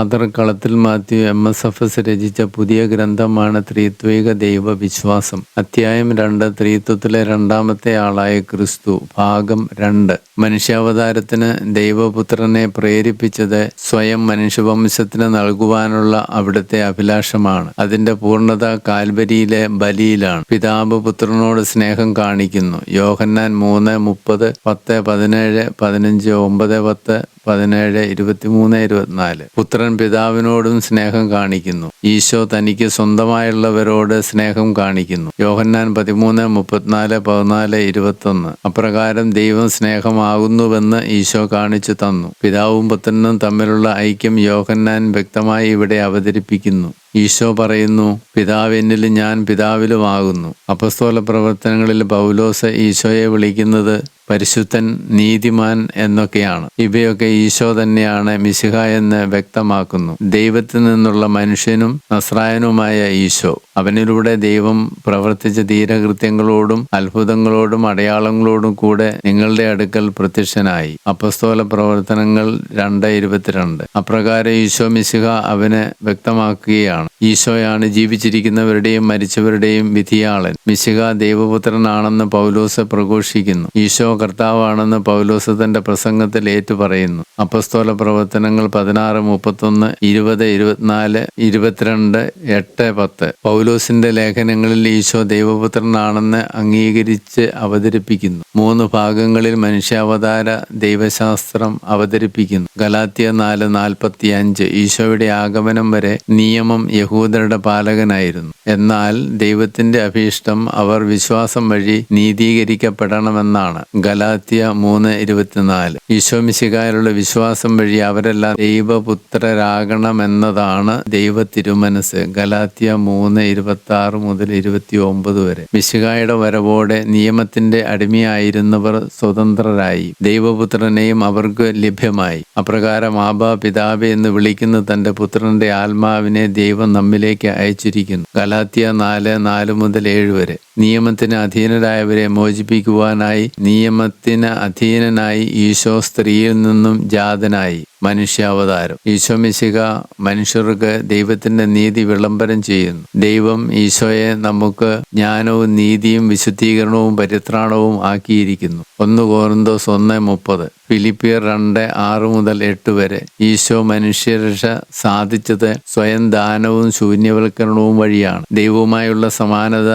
Father Kalathil Mathew M S F S രചിച്ച പുതിയ ഗ്രന്ഥമാണ് ത്രിത്വിക ദൈവ വിശ്വാസം അധ്യായം രണ്ട് ത്രിത്വത്തിലെ രണ്ടാമത്തെ ആളായ ക്രിസ്തു ഭാഗം രണ്ട്. മനുഷ്യാവതാരത്തിന് ദൈവപുത്രനെ പ്രേരിപ്പിച്ചത് സ്വയം മനുഷ്യവംശത്തിന് നൽകുവാനുള്ള അവിടുത്തെ അഭിലാഷമാണ്. അതിന്റെ പൂർണത കാൽബരിയിലെ ബലിയിലാണ്. പിതാവ് പുത്രനോട് സ്നേഹം കാണിക്കുന്നു. യോഹന്നാൻ മൂന്ന് മുപ്പത് പത്ത് പതിനേഴ് പതിനഞ്ച് ഒമ്പത് പത്ത് പതിനേഴ് ഇരുപത്തിമൂന്ന് ഇരുപത്തിനാല്. പുത്രൻ പിതാവിനോടും സ്നേഹം കാണിക്കുന്നു. ഈശോ തനിക്ക് സ്വന്തമായുള്ളവരോട് സ്നേഹം കാണിക്കുന്നു. യോഹന്നാൻ പതിമൂന്ന് മുപ്പത്തിനാല് പതിനാല് ഇരുപത്തൊന്ന്. അപ്രകാരം ദൈവം സ്നേഹമാകുന്നുവെന്ന് ഈശോ കാണിച്ചു തന്നു. പിതാവും പുത്രനും തമ്മിലുള്ള ഐക്യം യോഹന്നാൻ വ്യക്തമായി ഇവിടെ അവതരിപ്പിക്കുന്നു. ഈശോ പറയുന്നു പിതാവ് എന്നിലും ഞാൻ പിതാവിലുമാകുന്നു. അപസ്തോല പ്രവർത്തനങ്ങളിൽ പൗലോസ് ഈശോയെ വിളിക്കുന്നത് പരിശുദ്ധൻ നീതിമാൻ എന്നൊക്കെയാണ്. ഇവയൊക്കെ ഈശോ തന്നെയാണ് മിശിഹ എന്ന് വ്യക്തമാക്കുന്നു. ദൈവത്തിൽ നിന്നുള്ള മനുഷ്യനും നസ്രായനുമായ ഈശോ. അവനിലൂടെ ദൈവം പ്രവർത്തിച്ച ധീരകൃത്യങ്ങളോടും അത്ഭുതങ്ങളോടും അടയാളങ്ങളോടും കൂടെ നിങ്ങളുടെ അടുക്കൽ പ്രത്യക്ഷനായി. അപസ്തോല പ്രവർത്തനങ്ങൾ രണ്ട് ഇരുപത്തിരണ്ട്. അപ്രകാരം ഈശോ മിശിഹ അവന് വ്യക്തമാക്കുകയാണ്. ഈശോയാണ് ജീവിച്ചിരിക്കുന്നവരുടെയും മരിച്ചവരുടെയും വിധിയാളൻ. മിശിക ദൈവപുത്രനാണെന്ന് പൗലോസ് പ്രഘോഷിക്കുന്നു. ഈശോ കർത്താവാണെന്ന് പൗലോസ് തന്റെ പ്രസംഗത്തിൽ ഏറ്റുപറയുന്നു. അപ്പസ്തോല പ്രവർത്തനങ്ങൾ പതിനാറ് മുപ്പത്തൊന്ന് ഇരുപത് ഇരുപത്തിനാല് ഇരുപത്തിരണ്ട് എട്ട് പത്ത്. പൗലോസിന്റെ ലേഖനങ്ങളിൽ ഈശോ ദൈവപുത്രനാണെന്ന് അംഗീകരിച്ച് അവതരിപ്പിക്കുന്നു. മൂന്ന് ഭാഗങ്ങളിൽ മനുഷ്യാവതാര ദൈവശാസ്ത്രം അവതരിപ്പിക്കുന്നു. ഗലാത്തിയ നാല് നാൽപ്പത്തി അഞ്ച് ഈശോയുടെ ആഗമനം വരെ നിയമം യഹൂദരുടെ പാലകനായിരുന്നു. എന്നാൽ ദൈവത്തിന്റെ അഭീഷ്ടം അവർ വിശ്വാസം വഴി നീതീകരിക്കപ്പെടണമെന്നാണ്. ഗലാത്യ മൂന്ന് ഇരുപത്തിനാല്. ഈശോമിശികാരുടെ വിശ്വാസം വഴി അവരെല്ലാം ദൈവപുത്രരാകണമെന്നതാണ് ദൈവ തിരുമനസ് ഗലാത്യ മൂന്ന് ഇരുപത്തി ആറ് മുതൽ ഇരുപത്തി ഒമ്പത് വരെ. മിശികായുടെ വരവോടെ നിയമത്തിന്റെ അടിമയായിരുന്നവർ സ്വതന്ത്രരായി. ദൈവപുത്രനെയും അവർക്ക് ലഭ്യമായി. അപ്രകാരം ആബ പിതാബ് എന്ന് വിളിക്കുന്ന തന്റെ പുത്രന്റെ ആത്മാവിനെ ദൈവം നമ്മിലേക്ക് അയച്ചിരിക്കുന്നു. ഗലാത്യ നാല് നാല് മുതൽ ഏഴ് വരെ. നിയമത്തിന് അധീനരായവരെ മോചിപ്പിക്കുവാനായി നിയമത്തിന് അധീനനായി ഈശോ സ്ത്രീയിൽ നിന്നും ജാതനായി മനുഷ്യാവതാരം. ഈശോ മിശിക മനുഷ്യർക്ക് ദൈവത്തിന്റെ നീതി വിളംബരം ചെയ്യുന്നു. ദൈവം ഈശോയെ നമുക്ക് ജ്ഞാനവും നീതിയും വിശുദ്ധീകരണവും പരിത്രാണവും ആക്കിയിരിക്കുന്നു. ഒന്ന് കോറിന്തോസ് ഒന്ന് മുപ്പത്. ഫിലിപ്പിയർ രണ്ട് ആറ് മുതൽ എട്ട് വരെ. ഈശോ മനുഷ്യരക്ഷ സാധിച്ചത് സ്വയം ദാനവും ശൂന്യവൽക്കരണവും വഴിയാണ്. ദൈവവുമായുള്ള സമാനത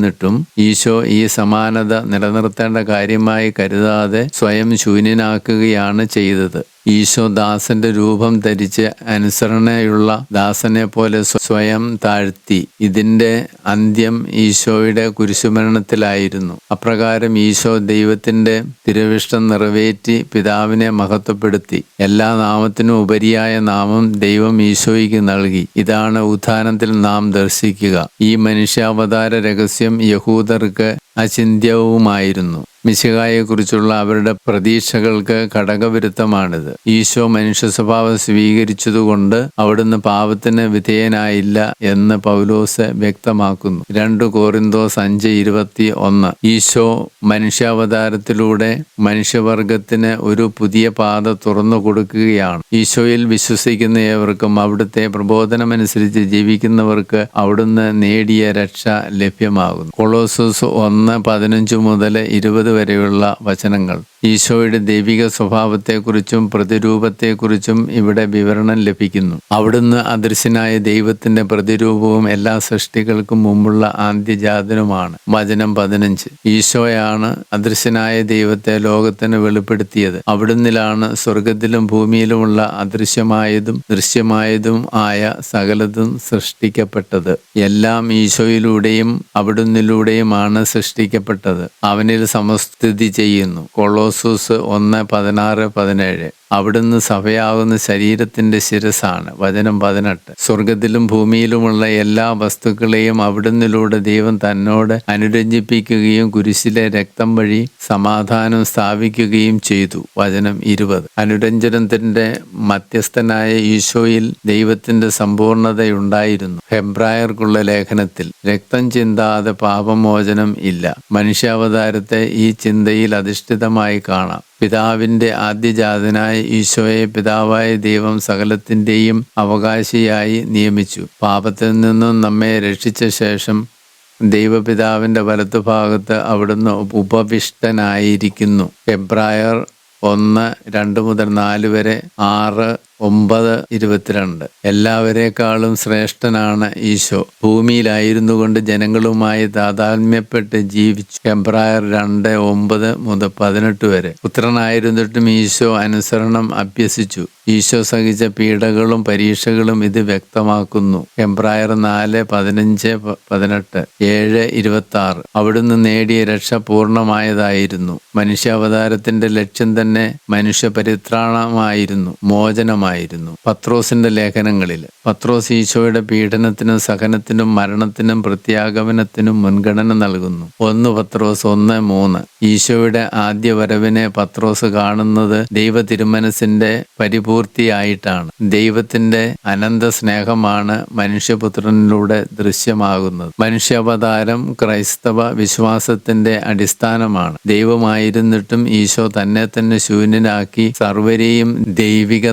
ഉണ്ടായിരുന്നിട്ടും ഈശോ ഈ സമാനത നിലനിർത്തേണ്ട കാര്യമായി കരുതാതെ സ്വയം ശൂന്യനാക്കുകയാണ് ചെയ്തത്. ഈശോ ദാസന്റെ രൂപം ധരിച്ച് അനുസരണയുള്ള ദാസനെ പോലെ സ്വയം താഴ്ത്തി. ഇതിന്റെ അന്ത്യം ഈശോയുടെ കുരിശുമരണത്തിലായിരുന്നു. അപ്രകാരം ഈശോ ദൈവത്തിന്റെ തിരുവിഷ്ടം നിറവേറ്റി പിതാവിനെ മഹത്വപ്പെടുത്തി. എല്ലാ നാമത്തിനും ഉപരിയായ നാമം ദൈവം ഈശോയ്ക്ക് നൽകി. ഇതാണ് ഉത്ഥാനത്തിൽ നാം ദർശിക്കുക. ഈ മനുഷ്യാവതാര രഹസ്യം യഹൂദർക്ക് അചിന്യവുമായിരുന്നു മിശിഹായെക്കുറിച്ചുള്ള അവരുടെ പ്രതീക്ഷകൾക്ക് ഘടകവിരുദ്ധമാണിത് ഈശോ മനുഷ്യ സ്വഭാവം സ്വീകരിച്ചതുകൊണ്ട് അവിടുന്ന് പാപത്തിന് വിധേയനായില്ല എന്ന് പൗലോസ് വ്യക്തമാക്കുന്നു. രണ്ട് കോറിന്തോസ് അഞ്ച് ഇരുപത്തി ഒന്ന്. ഈശോ മനുഷ്യാവതാരത്തിലൂടെ മനുഷ്യവർഗത്തിന് ഒരു പുതിയ പാത തുറന്നു കൊടുക്കുകയാണ്. ഈശോയിൽ വിശ്വസിക്കുന്ന ഏവർക്കും അവിടുത്തെ പ്രബോധനമനുസരിച്ച് ജീവിക്കുന്നവർക്ക് അവിടുന്ന് നേടിയ രക്ഷ ലഭ്യമാകുന്നു. കൊളോസസ് ഒന്ന് പതിനഞ്ച് മുതൽ ഇരുപത് വരെയുള്ള വചനങ്ങൾ. ഈശോയുടെ ദൈവിക സ്വഭാവത്തെക്കുറിച്ചും പ്രതിരൂപത്തെക്കുറിച്ചും ഇവിടെ വിവരണം ലഭിക്കുന്നു. അവിടുന്ന് അദൃശ്യനായ ദൈവത്തിന്റെ പ്രതിരൂപവും എല്ലാ സൃഷ്ടികൾക്കും മുമ്പുള്ള ആദ്യജാതനുമാണ്. വചനം പതിനഞ്ച്. ഈശോയാണ് അദൃശ്യനായ ദൈവത്തെ ലോകത്തിന് വെളിപ്പെടുത്തിയത്. അവിടുന്നിലാണ് സ്വർഗത്തിലും ഭൂമിയിലുമുള്ള അദൃശ്യമായതും ദൃശ്യമായതും ആയ സകലതും സൃഷ്ടിക്കപ്പെട്ടത്. എല്ലാം ഈശോയിലൂടെയും അവിടുന്നിലൂടെയുമാണ് സൃഷ്ടിക്കപ്പെട്ടത്. അവനിൽ സമസ്ഥിതി ചെയ്യുന്നു. കൊളോസൂസ് ഒന്ന് പതിനാറ് പതിനേഴ്. അവിടുന്ന് സഭയാകുന്ന ശരീരത്തിന്റെ ശിരസാണ് വചനം പതിനെട്ട്. സ്വർഗത്തിലും ഭൂമിയിലുമുള്ള എല്ലാ വസ്തുക്കളെയും അവിടുന്നിലൂടെ ദൈവം തന്നോട് അനുരഞ്ജിപ്പിക്കുകയും കുരിശിലെ രക്തം വഴി സമാധാനം സ്ഥാപിക്കുകയും ചെയ്തു. വചനം ഇരുപത്. അനുരഞ്ജനത്തിന്റെ മധ്യസ്ഥനായ ഈശോയിൽ ദൈവത്തിന്റെ സമ്പൂർണതയുണ്ടായിരുന്നു. ഹെബ്രായർക്കുള്ള ലേഖനത്തിൽ രക്തം ചിന്താതെ പാപമോചനം ഇല്ല. മനുഷ്യാവതാരത്തെ ഈ ചിന്തയിൽ അധിഷ്ഠിതമായി കാണാം. പിതാവിന്റെ ആദ്യജാതനായ ഈശോയെ പിതാവായ ദൈവം സകലത്തിന്റെയും അവകാശിയായി നിയമിച്ചു. പാപത്തിൽ നിന്നും നമ്മെ രക്ഷിച്ച ശേഷം ദൈവപിതാവിന്റെ വലത്തുഭാഗത്ത് അവിടുന്ന് ഉപവിഷ്ടനായിരിക്കുന്നു. എബ്രായർ ഒന്ന് രണ്ട് മുതൽ നാല് വരെ ആറ് ഒമ്പത് ഇരുപത്തിരണ്ട്. എല്ലാവരെക്കാളും ശ്രേഷ്ഠനാണ് ഈശോ. ഭൂമിയിലായിരുന്നു കൊണ്ട് ജനങ്ങളുമായി താതാത്മ്യപ്പെട്ട് ജീവിച്ചു. എബ്രായർ രണ്ട് ഒമ്പത് മുതൽ പതിനെട്ട് വരെ. പുത്രനായിരുന്നിട്ടും ഈശോ അനുസരണം അഭ്യസിച്ചു. ഈശോ സഹിച്ച പീഡകളും പരീക്ഷകളും ഇത് വ്യക്തമാക്കുന്നു. എബ്രായർ നാല് പതിനഞ്ച് പതിനെട്ട് ഏഴ് ഇരുപത്തി ആറ് അവിടുന്ന് നേടിയ രക്ഷ പൂർണമായതായിരുന്നു. മനുഷ്യാവതാരത്തിന്റെ ലക്ഷ്യം തന്നെ മനുഷ്യ പരിത്രാണമായിരുന്നു മോചനമായിരുന്നു പത്രോസിന്റെ ലേഖനങ്ങളിൽ പത്രോസ് ഈശോയുടെ പീഡനത്തിനും സഹനത്തിനും മരണത്തിനും പ്രത്യാഗമനത്തിനും മുൻഗണന നൽകുന്നു. ഒന്ന് പത്രോസ് ഒന്ന് മൂന്ന്. ഈശോയുടെ ആദ്യ വരവിനെ പത്രോസ് കാണുന്നത് ദൈവ തിരുമനസിന്റെ പരിപൂർത്തിയായിട്ടാണ്. ദൈവത്തിന്റെ അനന്ത സ്നേഹമാണ് മനുഷ്യപുത്രനിലൂടെ ദൃശ്യമാകുന്നത്. മനുഷ്യാവതാരം ക്രൈസ്തവ വിശ്വാസത്തിന്റെ അടിസ്ഥാനമാണ്. ദൈവമായിരുന്നിട്ടും ഈശോ തന്നെ തന്നെ ശൂന്യനാക്കി സർവരെയും ദൈവിക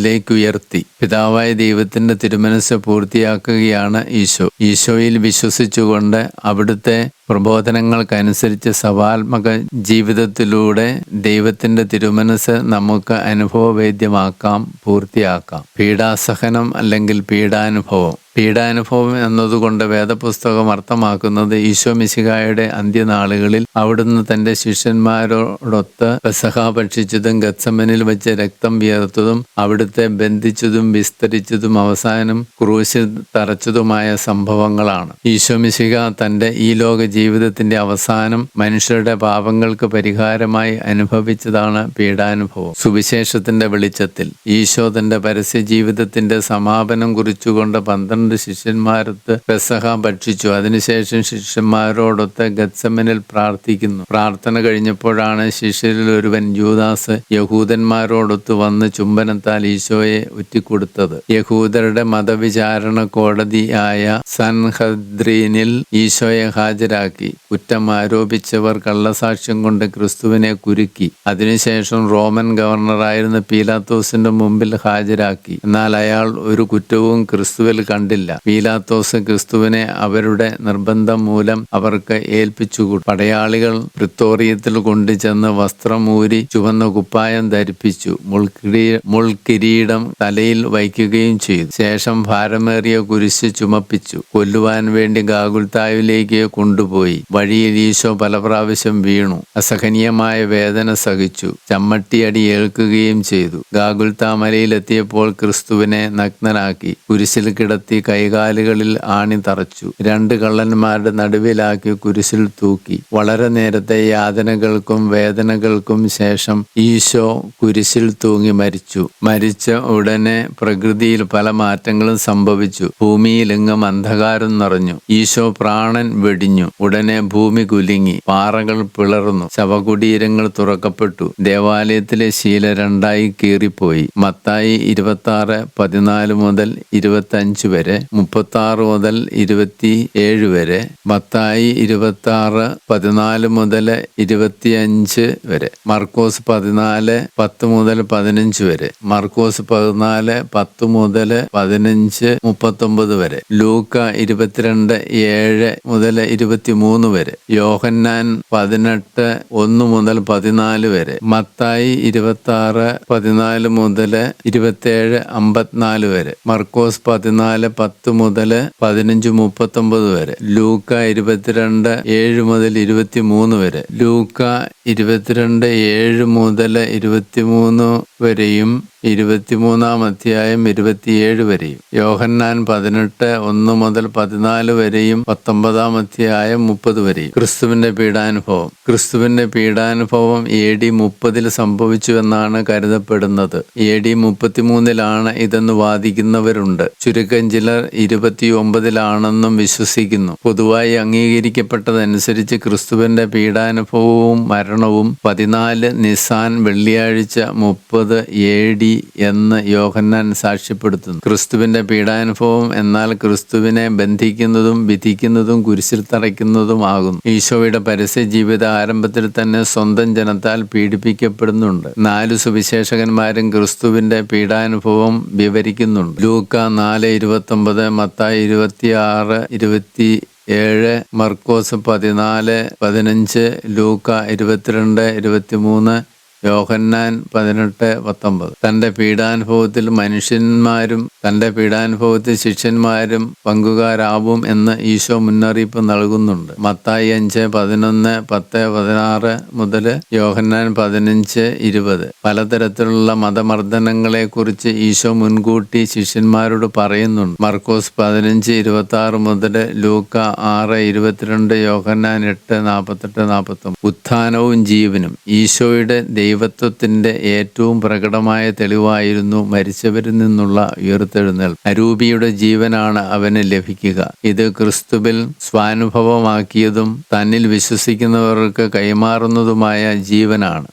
തലത്തിലേക്ക് ഉയർത്തി പിതാവായ ദൈവത്തിന്റെ തിരുമനസ് പൂർത്തിയാക്കുകയാണ് ഈശോ. ഈശോയിൽ വിശ്വസിച്ചുകൊണ്ട് അവിടുത്തെ പ്രബോധനങ്ങൾക്കനുസരിച്ച് സവാത്മക ജീവിതത്തിലൂടെ ദൈവത്തിന്റെ തിരുമനസ് നമുക്ക് അനുഭവവേദ്യമാക്കാം പൂർത്തിയാക്കാം. പീഡാസഹനം അല്ലെങ്കിൽ പീഡാനുഭവം. പീഡാനുഭവം എന്നതുകൊണ്ട് വേദപുസ്തകം അർത്ഥമാക്കുന്നത് ഈശോ മിശിഹായുടെ അന്ത്യനാളുകളിൽ അവിടുന്ന് തന്റെ ശിഷ്യന്മാരോടൊത്ത് പെസഹ ഭക്ഷിച്ചതും ഗത്സമനിൽ വെച്ച് രക്തം വിയർത്തതും അവിടുത്തെ ബന്ധിച്ചതും വിസ്തരിച്ചതും അവസാനം ക്രൂശിൽ തറച്ചതുമായ സംഭവങ്ങളാണ്. ഈശോ മിശിഹ തന്റെ ഈ ലോക ജീവിതത്തിന്റെ അവസാനം മനുഷ്യരുടെ പാപങ്ങൾക്ക് പരിഹാരമായി അനുഭവിച്ചതാണ് പീഡാനുഭവം. സുവിശേഷത്തിന്റെ വെളിച്ചത്തിൽ ഈശോ തന്റെ പരസ്യ ജീവിതത്തിന്റെ സമാപനം കുറിച്ചുകൊണ്ട് പന്ത്രണ്ട് ശിഷ്യന്മാരൊത്ത് പെസഹ ഭക്ഷിച്ചു. അതിനുശേഷം ശിഷ്യന്മാരോടൊത്ത് ഗത്സമനിൽ പ്രാർത്ഥിക്കുന്നു. പ്രാർത്ഥന കഴിഞ്ഞപ്പോഴാണ് ശിഷ്യരിൽ ഒരുവൻ യൂദാസ് യഹൂദന്മാരോടൊത്ത് വന്ന് ചുംബനത്താൽ ഈശോയെ ഉറ്റിക്കൊടുത്തത് യഹൂദരുടെ മതവിചാരണ കോടതിയായ സൻഹദ്രീനിൽ ഈശോയെ ഹാജരാക്കി. കുറ്റം ആരോപിച്ചവർ കള്ളസാക്ഷ്യം കൊണ്ട് ക്രിസ്തുവിനെ കുരുക്കി. അതിനുശേഷം റോമൻ ഗവർണറായിരുന്ന പീലാത്തോസിന്റെ മുമ്പിൽ ഹാജരാക്കി. എന്നാൽ അയാൾ ഒരു കുറ്റവും ക്രിസ്തുവിൽ കണ്ടില്ല. പീലാത്തോസ് ക്രിസ്തുവിനെ അവരുടെ നിർബന്ധം മൂലം അവർക്ക് ഏൽപ്പിച്ചു. പടയാളികൾ പ്രിത്തോറിയത്തിൽ കൊണ്ടുചെന്ന് വസ്ത്രമൂരി ചുവന്ന കുപ്പായം ധരിപ്പിച്ചു. മുൾക്കിരീ മുൾക്കിരീടം തലയിൽ വയ്ക്കുകയും ചെയ്തു. ശേഷം ഭാരമേറിയ കുരിശ് ചുമപ്പിച്ചു. കൊല്ലുവാൻ വേണ്ടി ഗാഗുൽത്താവിലേക്ക് കൊണ്ടുപോയി. വഴിയിൽ ഈശോ പല പ്രാവശ്യം വീണു. അസഹനീയമായ വേദന സഹിച്ചു. ചമ്മട്ടിയടി ഏൽക്കുകയും ചെയ്തു. ഗാഗുൽത്താ മലയിലെത്തിയപ്പോൾ ക്രിസ്തുവിനെ നഗ്നനാക്കി. കുരിശിൽ കിടത്തി കൈകാലുകളിൽ ആണി തറച്ചു. രണ്ട് കള്ളന്മാരുടെ നടുവിലാക്കി കുരിശിൽ തൂക്കി. വളരെ നേരത്തെ യാതനകൾക്കും വേദനകൾക്കും ശേഷം ഈശോ കുരിശിൽ തൂങ്ങി മരിച്ചു. മരിച്ച ഉടനെ പ്രകൃതിയിൽ പല മാറ്റങ്ങളും സംഭവിച്ചു. ഭൂമിയിലെങ്ങും അന്ധകാരം നിറഞ്ഞു. ഈശോ പ്രാണൻ വെടിഞ്ഞു. ഉടനെ ഭൂമി കുലുങ്ങി. പാറകൾ പിളർന്നു. ശവകുടീരങ്ങൾ തുറക്കപ്പെട്ടു. ദേവാലയത്തിലെ ശീല രണ്ടായി കീറിപ്പോയി. മത്തായി ഇരുപത്തി ആറ് പതിനാല് മുതൽ ഇരുപത്തി അഞ്ച് വരെ മുപ്പത്തി ആറ് മുതൽ ഇരുപത്തി ഏഴ് വരെ മത്തായി ഇരുപത്തി ആറ് പതിനാല് മുതൽ ഇരുപത്തിയഞ്ച് വരെ മർക്കോസ് പതിനാല് പത്ത് മുതൽ പതിനഞ്ച് വരെ മർക്കോസ് പതിനാല് പത്ത് മുതൽ പതിനഞ്ച് മുപ്പത്തൊമ്പത് വരെ ലൂക്ക ഇരുപത്തിരണ്ട് ഏഴ് മുതൽ ഇരുപത്തിമൂന്ന് വരെ യോഹന്നാൻ പതിനെട്ട് ഒന്ന് മുതൽ പതിനാല് വരെ മത്തായി ഇരുപത്തി ആറ് പതിനാല് മുതൽ ഇരുപത്തേഴ് അമ്പത്തിനാല് വരെ മർക്കോസ് പതിനാല് പത്ത് മുതൽ പതിനഞ്ച് മുപ്പത്തൊമ്പത് വരെ. ലൂക്ക ഇരുപത്തിരണ്ട് ഏഴ് മുതൽ ഇരുപത്തിമൂന്ന് വരെ. ലൂക്ക ഇരുപത്തിരണ്ട് ഏഴ് മുതൽ ഇരുപത്തിമൂന്ന് വരെയും ഇരുപത്തിമൂന്നാം അധ്യായം ഇരുപത്തിയേഴ് വരെയും. യോഹന്നാൻ പതിനെട്ട് ഒന്ന് മുതൽ പതിനാല് വരെയും പത്തൊമ്പതാം അധ്യായം മുപ്പത് വരെയും. ക്രിസ്തുവിന്റെ പീഡാനുഭവം. ക്രിസ്തുവിന്റെ പീഡാനുഭവം എ ഡി മുപ്പതിൽ സംഭവിച്ചുവെന്നാണ് കരുതപ്പെടുന്നത്. എ ഡി മുപ്പത്തിമൂന്നിലാണ് ഇതെന്ന് വാദിക്കുന്നവരുണ്ട്. ചുരുക്കം ചിലർ ഇരുപത്തിയൊമ്പതിലാണെന്നും വിശ്വസിക്കുന്നു. പൊതുവായി അംഗീകരിക്കപ്പെട്ടതനുസരിച്ച് ക്രിസ്തുവിന്റെ പീഡാനുഭവവും മരണവും പതിനാല് നിസാൻ വെള്ളിയാഴ്ച മുപ്പത് എ ഡി എന്ന് യോഹന്നാൻ സാക്ഷ്യപ്പെടുത്തുന്നു. ക്രിസ്തുവിന്റെ പീഡാനുഭവം എന്നാൽ ക്രിസ്തുവിനെ ബന്ധിക്കുന്നതും വിധിക്കുന്നതും കുരിശിൽ തറയ്ക്കുന്നതുമാകുന്നു ഈശോയുടെ പരസ്യ ജീവിത ആരംഭത്തിൽ തന്നെ സ്വന്തം ജനത്താൽ പീഡിപ്പിക്കപ്പെടുന്നുണ്ട്. നാല് സുവിശേഷകന്മാരും ക്രിസ്തുവിന്റെ പീഡാനുഭവം വിവരിക്കുന്നുണ്ട്. ലൂക്ക നാല് ഇരുപത്തൊമ്പത് മത്തായി ഇരുപത്തിയാറ് ഇരുപത്തി ഏഴ് മർക്കോസ് പതിനാല് പതിനഞ്ച് ലൂക്ക ഇരുപത്തിരണ്ട് ഇരുപത്തിമൂന്ന് യോഹന്നാൻ പതിനെട്ട് പത്തൊമ്പത്. തന്റെ പീഡാനുഭവത്തിൽ മനുഷ്യന്മാരും തന്റെ പീഡാനുഭവത്തിൽ ശിഷ്യന്മാരും പങ്കുകാരാവും എന്ന് ഈശോ മുന്നറിയിപ്പ് നൽകുന്നുണ്ട്. മത്തായി അഞ്ച് പതിനൊന്ന് പത്ത് പതിനാറ് മുതൽ യോഹന്നാൻ പതിനഞ്ച് ഇരുപത്. പലതരത്തിലുള്ള മതമർദ്ദനങ്ങളെ കുറിച്ച് ഈശോ മുൻകൂട്ടി ശിഷ്യന്മാരോട് പറയുന്നുണ്ട്. മർക്കോസ് പതിനഞ്ച് ഇരുപത്തി ആറ് മുതൽ ലൂക്ക ആറ് ഇരുപത്തിരണ്ട് യോഹന്നാൻ എട്ട് നാൽപ്പത്തെട്ട് നാൽപ്പത്തൊമ്പത്. ഉത്ഥാനവും ജീവനും ഈശോയുടെ ദൈവത്വത്തിന്റെ ഏറ്റവും പ്രകടമായ തെളിവായിരുന്നു മരിച്ചവരിൽ നിന്നുള്ള ഉയർത്തെഴുന്നേൽ. അരൂപിയുടെ ജീവനാണ് അവന് ലഭിക്കുക. ഇത് ക്രിസ്തുവിൽ സ്വാനുഭവമാക്കിയതും തന്നിൽ വിശ്വസിക്കുന്നവർക്ക് കൈമാറുന്നതുമായ ജീവനാണ്.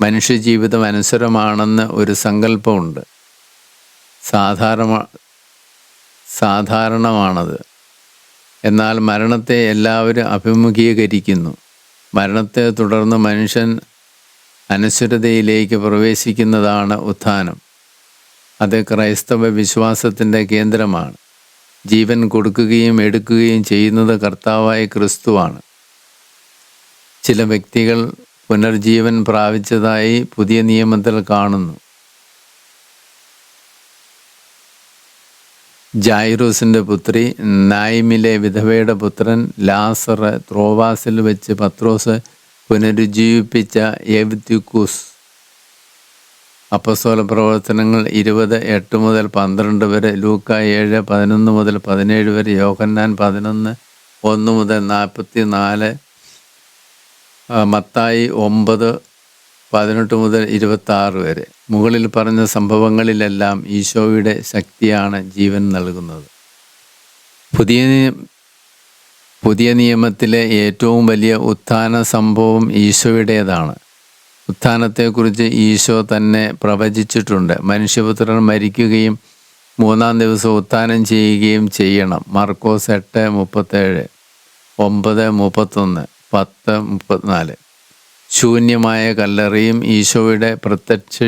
മനുഷ്യജീവിതം അനുസരമാണെന്ന് ഒരു സങ്കല്പമുണ്ട്. സാധാരണ സാധാരണമാണത്. എന്നാൽ മരണത്തെ എല്ലാവരും അഭിമുഖീകരിക്കുന്നു. മരണത്തെ തുടർന്ന് മനുഷ്യൻ അനശ്വരതയിലേക്ക് പ്രവേശിക്കുന്നതാണ് ഉത്ഥാനം. അത് ക്രൈസ്തവ വിശ്വാസത്തിന്റെ കേന്ദ്രമാണ്. ജീവൻ കൊടുക്കുകയും എടുക്കുകയും ചെയ്യുന്നത് കർത്താവായ ക്രിസ്തുവാണ്. ചില വ്യക്തികൾ പുനർജീവൻ പ്രാപിച്ചതായി പുതിയ നിയമത്തിൽ കാണുന്നു. ജായിറൂസിന്റെ പുത്രി നായിമിലെ വിധവയുടെ പുത്രൻ ലാസർ ത്രോവാസിൽ വെച്ച് പത്രോസ് പുനരുജ്ജീവിപ്പിച്ച എവ്ദ്യുക്കൂസ് അപ്പസ്തോല പ്രവർത്തനങ്ങൾ ഇരുപത് എട്ട് മുതൽ പന്ത്രണ്ട് വരെ ലൂക്ക ഏഴ് പതിനൊന്ന് മുതൽ പതിനേഴ് വരെ യോഹന്നാൻ പതിനൊന്ന് ഒന്ന് മുതൽ നാൽപ്പത്തി നാല് മത്തായി ഒമ്പത് പതിനെട്ട് മുതൽ ഇരുപത്തി ആറ് വരെ. മുകളിൽ പറഞ്ഞ സംഭവങ്ങളിലെല്ലാം ഈശോയുടെ ശക്തിയാണ് ജീവൻ നൽകുന്നത്. പുതിയ പുതിയ നിയമത്തിലെ ഏറ്റവും വലിയ ഉത്ഥാന സംഭവം ഈശോയുടേതാണ്. ഉത്ഥാനത്തെക്കുറിച്ച് ഈശോ തന്നെ പ്രവചിച്ചിട്ടുണ്ട്. മനുഷ്യപുത്രൻ മരിക്കുകയും മൂന്നാം ദിവസം ഉത്ഥാനം ചെയ്യുകയും ചെയ്യണം. മർക്കോസ് എട്ട് മുപ്പത്തേഴ് ഒമ്പത് മുപ്പത്തൊന്ന് പത്ത് മുപ്പത്തിനാല്. ശൂന്യമായ കല്ലറിയും ഈശോയുടെ പ്രത്യക്ഷ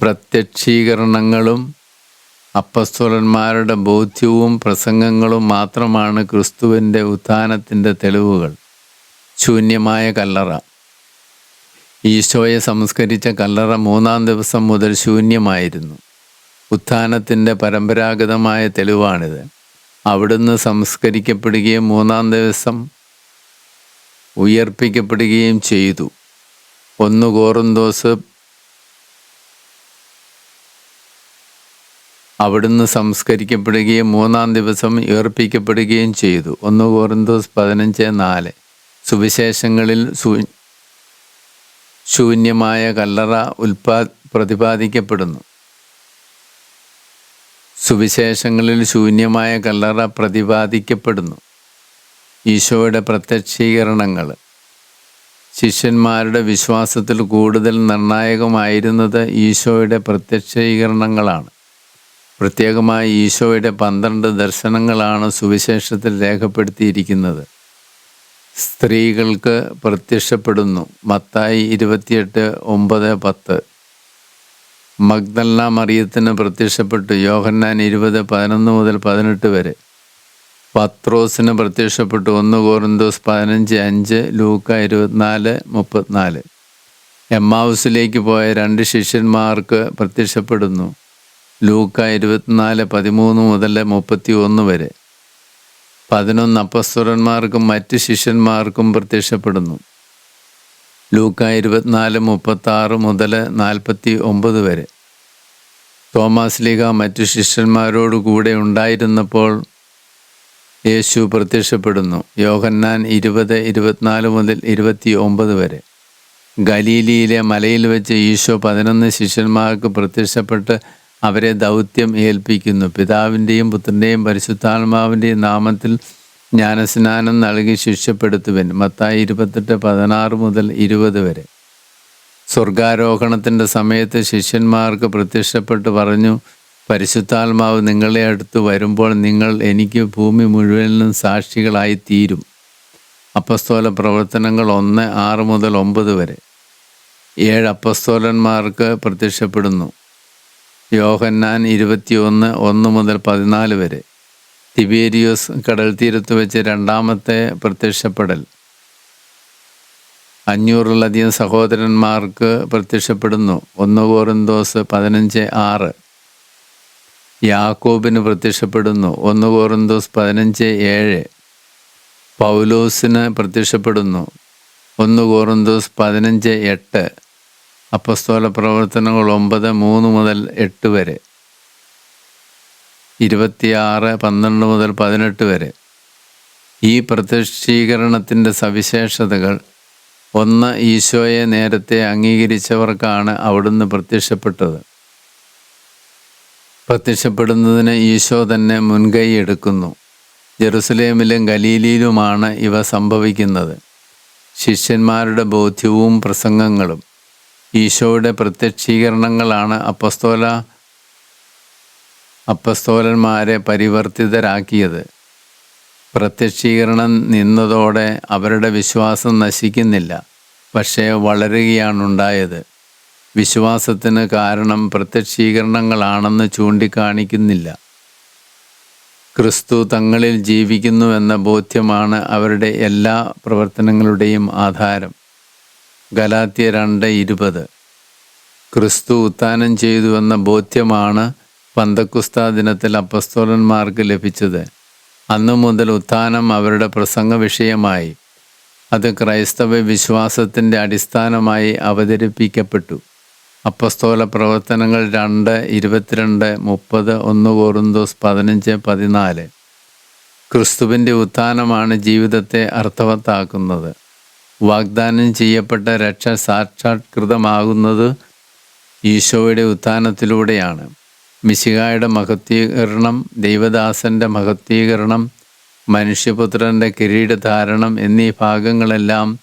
പ്രത്യക്ഷീകരണങ്ങളും അപ്പസ്തോലന്മാരുടെ ബോധ്യവും പ്രസംഗങ്ങളും മാത്രമാണ് ക്രിസ്തുവിന്റെ ഉത്ഥാനത്തിന്റെ തെളിവുകൾ. ശൂന്യമായ കല്ലറ. ഈശോയെ സംസ്കരിച്ച കല്ലറ മൂന്നാം ദിവസം മുതൽ ശൂന്യമായിരുന്നു. ഉത്ഥാനത്തിന്റെ പരമ്പരാഗതമായ തെളിവാണിത്. അവിടുന്ന് സംസ്കരിക്കപ്പെടുകയും മൂന്നാം ദിവസം ഉയർപ്പിക്കപ്പെടുകയും ചെയ്തു. ഒന്ന് കോറുന്തോസ് അവിടുന്ന് സംസ്കരിക്കപ്പെടുകയും മൂന്നാം ദിവസം ഏർപ്പിക്കപ്പെടുകയും ചെയ്തു. ഒന്ന് കോറിന്തോസ് പതിനഞ്ച് നാല്. സുവിശേഷങ്ങളിൽ ശൂന്യമായ കല്ലറ ഉൽപാ പ്രതിപാദിക്കപ്പെടുന്നു. സുവിശേഷങ്ങളിൽ ശൂന്യമായ കല്ലറ പ്രതിപാദിക്കപ്പെടുന്നു. ഈശോയുടെ പ്രത്യക്ഷീകരണങ്ങൾ. ശിഷ്യന്മാരുടെ വിശ്വാസത്തിൽ കൂടുതൽ നിർണായകമായിരുന്നത് ഈശോയുടെ പ്രത്യക്ഷീകരണങ്ങളാണ്. പ്രത്യേകമായി ഈശോയുടെ പന്ത്രണ്ട് ദർശനങ്ങളാണ് സുവിശേഷത്തിൽ രേഖപ്പെടുത്തിയിരിക്കുന്നത്. സ്ത്രീകൾക്ക് പ്രത്യക്ഷപ്പെടുന്നു. മത്തായി ഇരുപത്തിയെട്ട് ഒമ്പത് പത്ത്. മഗ്ദല്ല മറിയത്തിന് പ്രത്യക്ഷപ്പെട്ടു. യോഹന്നാൻ ഇരുപത് പതിനൊന്ന് മുതൽ പതിനെട്ട് വരെ. പത്രോസിന് പ്രത്യക്ഷപ്പെട്ടു. ഒന്ന് കോറിന്തോസ് പതിനഞ്ച് അഞ്ച് ലൂക്ക ഇരുപത്തിനാല് മുപ്പത്തിനാല്. എമ്മാവുസിലേക്ക് പോയ രണ്ട് ശിഷ്യന്മാർക്ക് പ്രത്യക്ഷപ്പെടുന്നു. ലൂക്ക ഇരുപത്തിനാല് പതിമൂന്ന് മുതൽ മുപ്പത്തി ഒന്ന് വരെ. പതിനൊന്ന് അപ്പസ്വരന്മാർക്കും മറ്റ് ശിഷ്യന്മാർക്കും പ്രത്യക്ഷപ്പെടുന്നു. ലൂക്ക ഇരുപത്തിനാല് മുപ്പത്തി ആറ് മുതൽ നാൽപ്പത്തി ഒമ്പത് വരെ. തോമാസ് ലീഗ മറ്റു ശിഷ്യന്മാരോട് കൂടെ ഉണ്ടായിരുന്നപ്പോൾ യേശു പ്രത്യക്ഷപ്പെടുന്നു. യോഹന്നാൻ ഇരുപത് ഇരുപത്തിനാല് മുതൽ ഇരുപത്തി ഒമ്പത് വരെ. ഗലീലിയിലെ മലയിൽ വെച്ച് ഈശോ പതിനൊന്ന് ശിഷ്യന്മാർക്ക് പ്രത്യക്ഷപ്പെട്ട് അവരെ ദൗത്യം ഏൽപ്പിക്കുന്നു. പിതാവിന്റെയും പുത്രന്റെയും പരിശുദ്ധാത്മാവിന്റെയും നാമത്തിൽ ജ്ഞാനസ്നാനം നൽകി ശിക്ഷപ്പെടുത്തുവൻ മത്തായി ഇരുപത്തെട്ട് പതിനാറ് മുതൽ ഇരുപത് വരെ. സ്വർഗാരോഹണത്തിന്റെ സമയത്ത് ശിഷ്യന്മാർക്ക് പ്രത്യക്ഷപ്പെട്ട് പറഞ്ഞു പരിശുദ്ധാത്മാവ് നിങ്ങളെ അടുത്ത് വരുമ്പോൾ നിങ്ങൾ എനിക്ക് ഭൂമി മുഴുവനും സാക്ഷികളായി തീരും അപ്പസ്തോല പ്രവർത്തനങ്ങൾ ഒന്ന് ആറ് മുതൽ ഒമ്പത് വരെ. ഏഴ് അപ്പസ്തോലന്മാർക്ക് പ്രത്യക്ഷപ്പെടുന്നു. യോഹന്നാൻ ഇരുപത്തിയൊന്ന് ഒന്ന് മുതൽ പതിനാല് വരെ. തിബേരിയോസ് കടൽ തീരത്ത് വെച്ച് രണ്ടാമത്തെ പ്രത്യക്ഷപ്പെടൽ. അഞ്ഞൂറിലധികം സഹോദരന്മാർക്ക് പ്രത്യക്ഷപ്പെടുന്നു. ഒന്ന് കോറിന്തോസ് പതിനഞ്ച് ആറ്. യാക്കോബിന് പ്രത്യക്ഷപ്പെടുന്നു. ഒന്ന് കോറിന്തോസ് പതിനഞ്ച് ഏഴ്. പൗലോസിന് പ്രത്യക്ഷപ്പെടുന്നു. ഒന്ന് കോറിന്തോസ് പതിനഞ്ച് എട്ട്. അപ്പസ്തോല പ്രവർത്തനങ്ങൾ ഒമ്പത് മൂന്ന് മുതൽ എട്ട് വരെ. ഇരുപത്തിയാറ് പന്ത്രണ്ട് മുതൽ പതിനെട്ട് വരെ. ഈ പ്രത്യക്ഷീകരണത്തിന്റെ സവിശേഷതകൾ ഒന്ന് ഈശോയെ നേരത്തെ അംഗീകരിച്ചവർക്കാണ് അവിടുന്ന് പ്രത്യക്ഷപ്പെട്ടത്. പ്രത്യക്ഷപ്പെടുന്നതിന് ഈശോ തന്നെ മുൻകൈ എടുക്കുന്നു. ജെറുസലേമിലും ഗലീലിയിലുമാണ് ഇവ സംഭവിക്കുന്നത്. ശിഷ്യന്മാരുടെ ബോധ്യവും പ്രസംഗങ്ങളും. ഈശോയുടെ പ്രത്യക്ഷീകരണങ്ങളാണ് അപ്പസ്തോല അപ്പസ്തോലന്മാരെ പരിവർത്തിതരാക്കിയത്. പ്രത്യക്ഷീകരണം നിന്നതോടെ അവരുടെ വിശ്വാസം നശിക്കുന്നില്ല പക്ഷേ വളരുകയാണുണ്ടായത് വിശ്വാസത്തിന് കാരണം പ്രത്യക്ഷീകരണങ്ങളാണെന്ന് ചൂണ്ടിക്കാണിക്കുന്നില്ല. ക്രിസ്തു തങ്ങളിൽ ജീവിക്കുന്നുവെന്ന ബോധ്യമാണ് അവരുടെ എല്ലാ പ്രവർത്തനങ്ങളുടെയും ആധാരം. ഗലാത്യ രണ്ട് ഇരുപത്. ക്രിസ്തു ഉത്ഥാനം ചെയ്തുവെന്ന ബോധ്യമാണ് പന്തക്കുസ്ത ദിനത്തിൽ അപ്പസ്തോലന്മാർക്ക് ലഭിച്ചത്. അന്നു മുതൽ ഉത്ഥാനം അവരുടെ പ്രസംഗ വിഷയമായി. അത് ക്രൈസ്തവ വിശ്വാസത്തിന്റെ അടിസ്ഥാനമായി അവതരിപ്പിക്കപ്പെട്ടു. അപ്പസ്തോല പ്രവർത്തനങ്ങൾ രണ്ട് ഇരുപത്തിരണ്ട് മുപ്പത് ഒന്ന് കോറുന്തോസ് പതിനഞ്ച് പതിനാല്. ക്രിസ്തുവിന്റെ ഉത്ഥാനമാണ് ജീവിതത്തെ അർത്ഥവത്താക്കുന്നത്. വാഗ്ദാനം ചെയ്യപ്പെട്ട രക്ഷ സാക്ഷാത്കൃതമാകുന്നത് ഈശോയുടെ ഉത്ഥാനത്തിലൂടെയാണ്. മിശികായുടെ മഹത്വീകരണം ദൈവദാസന്റെ മഹത്വീകരണം മനുഷ്യപുത്രന്റെ കിരീടധാരണം എന്നീ ഭാഗങ്ങളെല്ലാം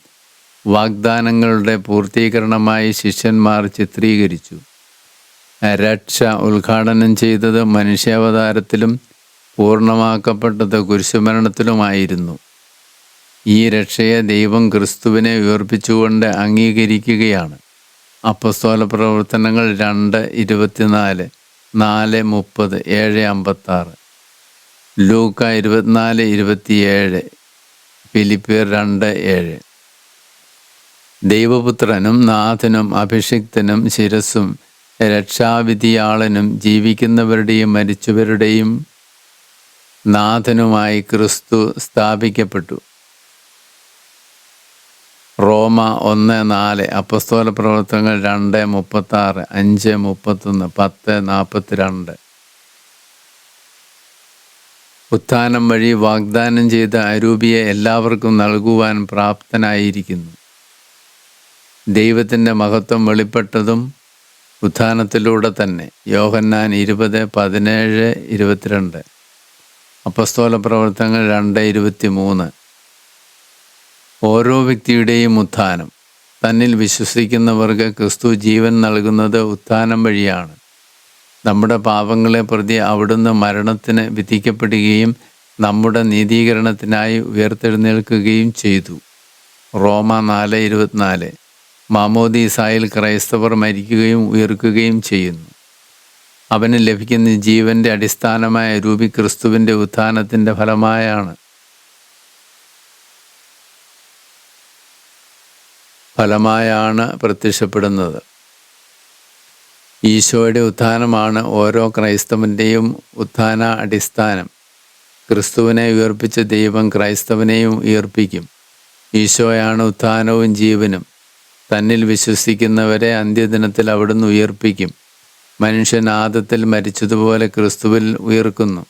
വാഗ്ദാനങ്ങളുടെ പൂർത്തീകരണമായി ശിഷ്യന്മാർ ചിത്രീകരിച്ചു. രക്ഷ ഉദ്ഘാടനം ചെയ്തത് മനുഷ്യാവതാരത്തിലും പൂർണമാക്കപ്പെട്ടത് കുരിശുമരണത്തിലുമായിരുന്നു. ഈ രക്ഷയെ ദൈവം ക്രിസ്തുവിനെ ഉയർപ്പിച്ചുകൊണ്ട് അംഗീകരിക്കുകയാണ്. അപ്പസ്തോല പ്രവർത്തനങ്ങൾ രണ്ട് ഇരുപത്തിനാല് നാല് മുപ്പത് ഏഴ് അമ്പത്താറ്. ലൂക്ക ഇരുപത്തിനാല് ഇരുപത്തിയേഴ്. ഫിലിപ്പിയർ രണ്ട് ഏഴ്. ദൈവപുത്രനും നാഥനും അഭിഷിക്തനും ശിരസും രക്ഷാവിധിയാളനും ജീവിക്കുന്നവരുടെയും മരിച്ചവരുടെയും നാഥനുമായി ക്രിസ്തു സ്ഥാപിക്കപ്പെട്ടു. റോമ ഒന്ന് നാല് അപ്പസ്തോല പ്രവർത്തനങ്ങൾ രണ്ട് മുപ്പത്താറ് അഞ്ച് മുപ്പത്തൊന്ന് പത്ത് നാൽപ്പത്തിരണ്ട് ഉത്ഥാനം വഴി വാഗ്ദാനം ചെയ്ത അരൂപിയെ എല്ലാവർക്കും നൽകുവാൻ പ്രാപ്തനായിരിക്കുന്നു. ദൈവത്തിന്റെ മഹത്വം വെളിപ്പെട്ടതും ഉത്ഥാനത്തിലൂടെ തന്നെ. യോഹന്നാൻ ഇരുപത് പതിനേഴ് ഇരുപത്തിരണ്ട്. അപ്പസ്തോല പ്രവർത്തനങ്ങൾ രണ്ട് ഇരുപത്തി മൂന്ന് ഓരോ വ്യക്തിയുടെയും ഉത്ഥാനം. തന്നിൽ വിശ്വസിക്കുന്നവർക്ക് ക്രിസ്തു ജീവൻ നൽകുന്നത് ഉത്ഥാനം വഴിയാണ്. നമ്മുടെ പാപങ്ങളെ പ്രതി അവിടുന്ന് മരണത്തിന് വിധിക്കപ്പെടുകയും നമ്മുടെ നീതീകരണത്തിനായി ഉയർത്തെഴുന്നേൽക്കുകയും ചെയ്തു. റോമ നാല് ഇരുപത്തിനാല്. മാമോദീസായിൽ ക്രൈസ്തവർ മരിക്കുകയും ഉയർക്കുകയും ചെയ്യുന്നു. അവന് ലഭിക്കുന്ന ജീവന്റെ അടിസ്ഥാനമായ രൂപി ക്രിസ്തുവിന്റെ ഉത്ഥാനത്തിന്റെ ഫലമായാണ് ഫലമായാണ് പ്രത്യക്ഷപ്പെടുന്നത്. ഈശോയുടെ ഉത്ഥാനമാണ് ഓരോ ക്രൈസ്തവന്റെയും ഉത്ഥാന അടിസ്ഥാനം. ക്രിസ്തുവിനെ ഉയർപ്പിച്ച ദൈവം ക്രൈസ്തവനെയും ഉയർപ്പിക്കും. ഈശോയാണ് ഉത്ഥാനവും ജീവനും. തന്നിൽ വിശ്വസിക്കുന്നവരെ അന്ത്യദിനത്തിൽ അവിടുന്ന് ഉയർപ്പിക്കും. മനുഷ്യൻ ആദത്തിൽ മരിച്ചതുപോലെ ക്രിസ്തുവിൽ ഉയർക്കുന്നു.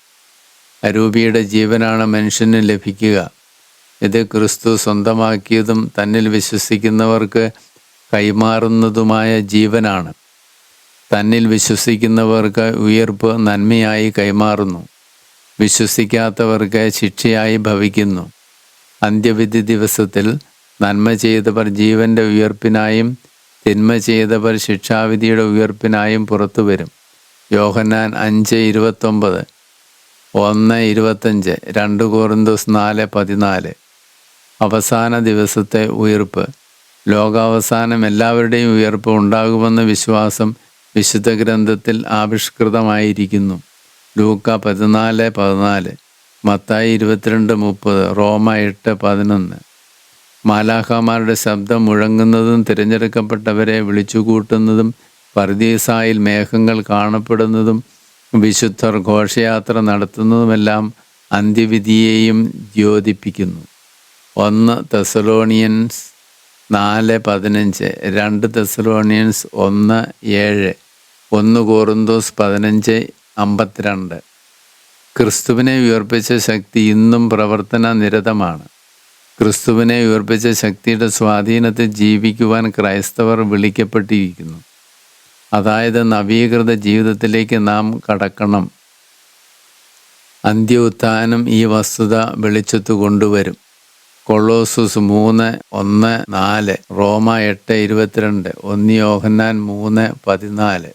അരൂപിയുടെ ജീവനാണ് മനുഷ്യന് ലഭിക്കുക. ഇത് ക്രിസ്തു സ്വന്തമാക്കിയതും തന്നിൽ വിശ്വസിക്കുന്നവർക്ക് കൈമാറുന്നതുമായ ജീവനാണ്. തന്നിൽ വിശ്വസിക്കുന്നവർക്ക് ഉയർപ്പ് നന്മയായി കൈമാറുന്നു. വിശ്വസിക്കാത്തവർക്ക് ശിക്ഷയായി ഭവിക്കുന്നു. അന്ത്യവിധി ദിവസത്തിൽ നന്മ ചെയ്തവർ ജീവന്റെ ഉയർപ്പിനായും തിന്മ ചെയ്തവർ ശിക്ഷാവിധിയുടെ ഉയർപ്പിനായും പുറത്തു വരും. യോഹന്നാൻ അഞ്ച് ഇരുപത്തൊമ്പത് ഒന്ന് ഇരുപത്തഞ്ച് രണ്ട് കോറിന്തോസ് നാല് പതിനാല്. അവസാന ദിവസത്തെ ഉയർപ്പ്. ലോകാവസാനം എല്ലാവരുടെയും ഉയർപ്പ് ഉണ്ടാകുമെന്ന വിശ്വാസം വിശുദ്ധ ഗ്രന്ഥത്തിൽ ആവിഷ്കൃതമായിരിക്കുന്നു. ലൂക്ക പതിനാല് പതിനാല്. മത്തായി ഇരുപത്തിരണ്ട് മുപ്പത്. റോമ എട്ട് പതിനൊന്ന്. മാലാഖമാരുടെ ശബ്ദം മുഴങ്ങുന്നതും തിരഞ്ഞെടുക്കപ്പെട്ടവരെ വിളിച്ചുകൂട്ടുന്നതും പർദീസായിൽ മേഘങ്ങൾ കാണപ്പെടുന്നതും വിശുദ്ധർ ഘോഷയാത്ര നടത്തുന്നതുമെല്ലാം അന്ത്യവിധിയെയും ദ്യോതിപ്പിക്കുന്നു. ഒന്ന് തെസലോണിയൻസ് നാല് പതിനഞ്ച് രണ്ട് തെസലോണിയൻസ് ഒന്ന് ഏഴ് ഒന്ന് കോറുന്തോസ് പതിനഞ്ച് അമ്പത്തിരണ്ട്. ക്രിസ്തുവിനെ ഉയർപ്പിച്ച ശക്തി ഇന്നും പ്രവർത്തന നിരതമാണ് ക്രിസ്തുവിനെ ഉയർപ്പിച്ച ശക്തിയുടെ സ്വാധീനത്തിൽ ജീവിക്കുവാൻ ക്രൈസ്തവർ വിളിക്കപ്പെട്ടിരിക്കുന്നു. അതായത് നവീകൃത ജീവിതത്തിലേക്ക് നാം കടക്കണം. അന്ത്യ ഉത്ഥാനം ഈ വസ്തുത വെളിച്ചത്ത് കൊണ്ടുവരും. കൊളോസുസ് മൂന്ന് ഒന്ന് നാല് റോമ എട്ട് ഇരുപത്തിരണ്ട് ഒന്ന് യോഹന്നാൻ മൂന്ന് പതിനാല്.